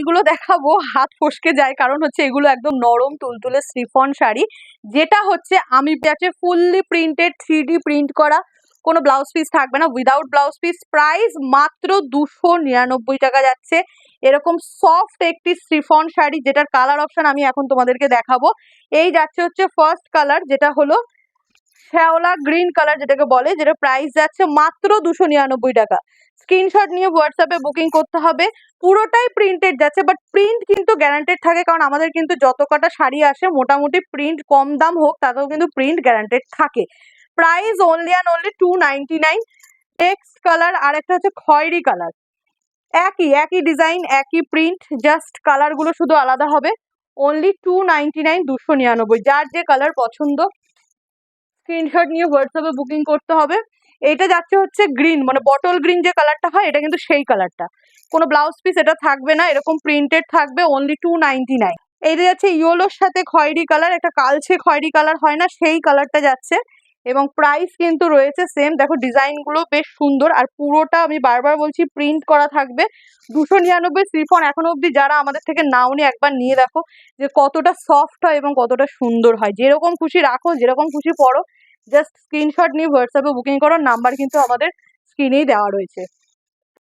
এগুলো দেখাবো, হাত ফসকে যায়। কারণ হচ্ছে এগুলো একদম নরম তুলতুলে স্টিফন শাড়ি। যেটা হচ্ছে আমি আছে ফুললি প্রিন্টেড থ্রি প্রিন্ট করা। কোনো ব্লাউজ পিস থাকবে না। উইদাউট ব্লাউজ পিস প্রাইস মাত্র দুশো নিরানব্বই টাকা যাচ্ছে। এরকম সফট একটি স্টিফন শাড়ি, যেটার কালার অপশন আমি এখন তোমাদেরকে দেখাবো। এই যাচ্ছে হচ্ছে ফার্স্ট কালার যেটা হলো শ্যাওলা গ্রিন কালার যেটাকে বলে যেটা প্রাইস যাচ্ছে মাত্র দুশো নিরানব্বই টাকা। স্ক্রিনশট নিয়ে হোয়াটসঅ্যাপে বুকিং করতে হবে। পুরোটাই প্রিন্টেড যাচ্ছে বাট প্রিন্ট কিন্তু গ্যারান্টেড থাকে, কারণ আমাদের কিন্তু যত কটা শাড়ি আসে, মোটামুটি প্রিন্ট কম দাম হোক, তাতেও কিন্তু প্রিন্ট গ্যারান্টেড থাকে। Price only and only two ninety nine text colour আর একটা হচ্ছে খয়েরি কালার একই একই ডিজাইন একই প্রিন্ট জাস্ট কালারগুলো শুধু আলাদা হবে। অনলি টু নাইনটি নাইন দুশো নিরানব্বই। যার যে কালার পছন্দ স্ক্রিনশট নিয়ে হোয়াটসঅ্যাপে বুকিং করতে হবে। এটা যাচ্ছে হচ্ছে গ্রিন মানে বটল গ্রিন যে কালারটা হয়, এটা কিন্তু সেই কালারটা কোনো ব্লাউজ পিস এটা থাকবে না, এরকম প্রিন্টেড থাকবে অনলি টু নাইনটি নাইন এইটা যাচ্ছে ইয়েলোর সাথে খয়েরি কালার একটা কালছে খয়েরি কালার হয় না, সেই কালারটা যাচ্ছে। এবং প্রাইস কিন্তু রয়েছে সেম দেখো ডিজাইনগুলো বেশ সুন্দর আর পুরোটা আমি বারবার বলছি প্রিন্ট করা থাকবে। দুশো নিরানব্বই শ্রীফন এখনও অবধি যারা আমাদের থেকে নাও নাওনি একবার নিয়ে দেখো যে কতটা সফট হয় এবং কতটা সুন্দর হয়। যেরকম খুশি রাখো, যেরকম খুশি পড়ো জাস্ট স্ক্রিনশট নিয়ে হোয়াটসঅ্যাপে বুকিং করো নাম্বার কিন্তু আমাদের স্ক্রিনেই দেওয়া রয়েছে।